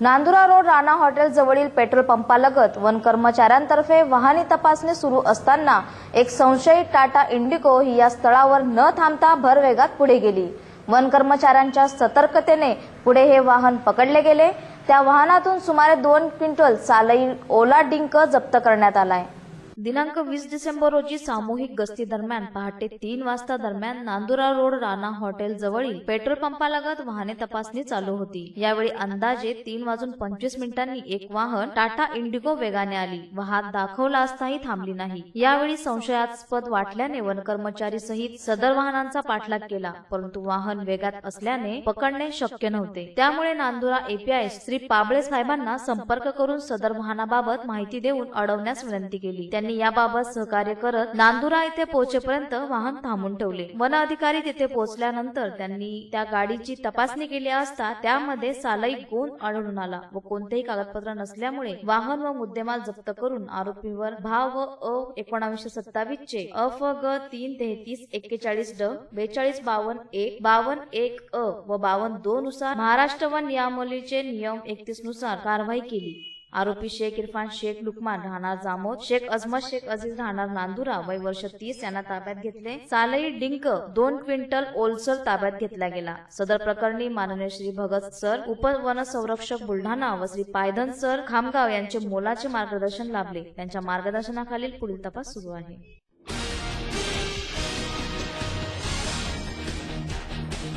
Nandura road Rana hotel जवळील petrol पंपालगत वन कर्मचाऱ्यांतर्फे वाहनी तपासणी सुरू असताना एक संशयित टाटा इंडिको ही या स्थळावर न थांबता भरवेगात पुढे गेली. वन कर्मचाऱ्यांच्या सतर्कतेने पुढे हे वाहन पकडले गेले. त्या वाहनातून सुमारे दोन क्विंटल चालई ओला डिंक जप्त करण्यात आलाय. दिनांक वीस डिसेंबर रोजी सामूहिक गस्ती दरम्यान पहाटे तीन वाजता दरम्यान नांदुरा रोड राणा हॉटेल जवळील पेट्रोल पंपालगत वाहने तपासणी चालू होती. यावेळी अंदाजे तीन वाजून पंचवीस मिनिटांनी एक वाहन टाटा इंडिगो वेगाने आली. वाहन दाखवला असताही थांबली नाही. यावेळी संशयास्पद वाटल्याने वन कर्मचारी सहित सदर वाहनांचा पाठलाग केला परंतु वाहन वेगात असल्याने पकडणे शक्य नव्हते. त्यामुळे नांदुरा एपीआय श्री पाबळे साहेबांना संपर्क करून सदर वाहनाबाबत माहिती देऊन अडवण्यास विनंती केली. त्यांनी याबाबत सहकार्य करत नांदुरा येथे पोहोचेपर्यंत वाहन थांबून ठेवले. वन अधिकारी तिथे पोहोचल्यानंतर त्यांनी त्या गाडीची तपासणी केली असता त्यामध्ये सालाई गुण आढळून आला व कोणतेही कागदपत्र नसल्यामुळे वाहन व मुद्देमाल जप्त करून आरोपीवर भाव व अ एकोणाशे सत्तावीस चे अफ ग तीन तेहतीस एक्केचाळीस ड बेचाळीस बावन्न एक बावन्न एक अ व बावन्न दोन नुसार महाराष्ट्र व नियमावलीचे नियम एकतीसनुसार कारवाई केली. आरोपी शेख इरफान शेख लुकमान राहणार जामोद शेख अजमत शेख अजीज राहणार नांदुरा वय वर्ष तीस यांना ताब्यात घेतले. सालई डिंक दोन क्विंटल ओलसर ताब्यात घेतला गेला. सदर प्रकरणी माननीय श्री भगत सर उपवन संरक्षक बुलढाणा व श्री पायधन सर खामगाव यांचे मोलाचे मार्गदर्शन लाभले. त्यांच्या मार्गदर्शनाखालील पुढील तपास सुरू आहे.